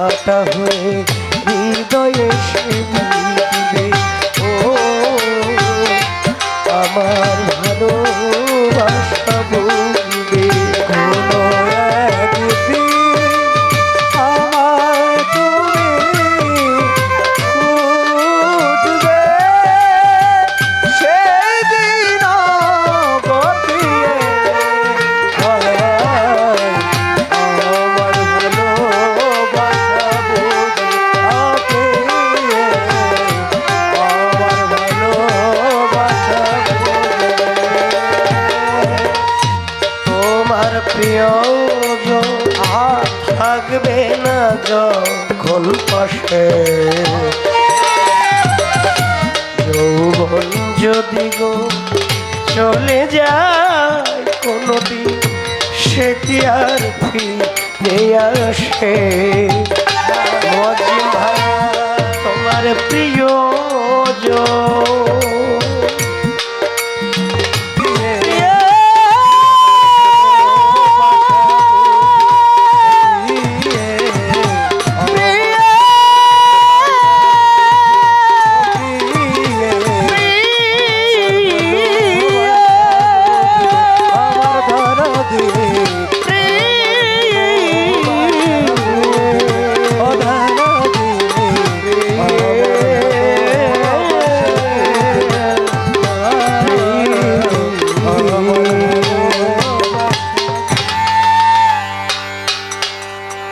কাটা হয়ে প্রিয় আর থাকবে না যখন পাশে। যৌবন যদি গো চলে যায়, কোনোদিন সেটি আর ফিরে আসে?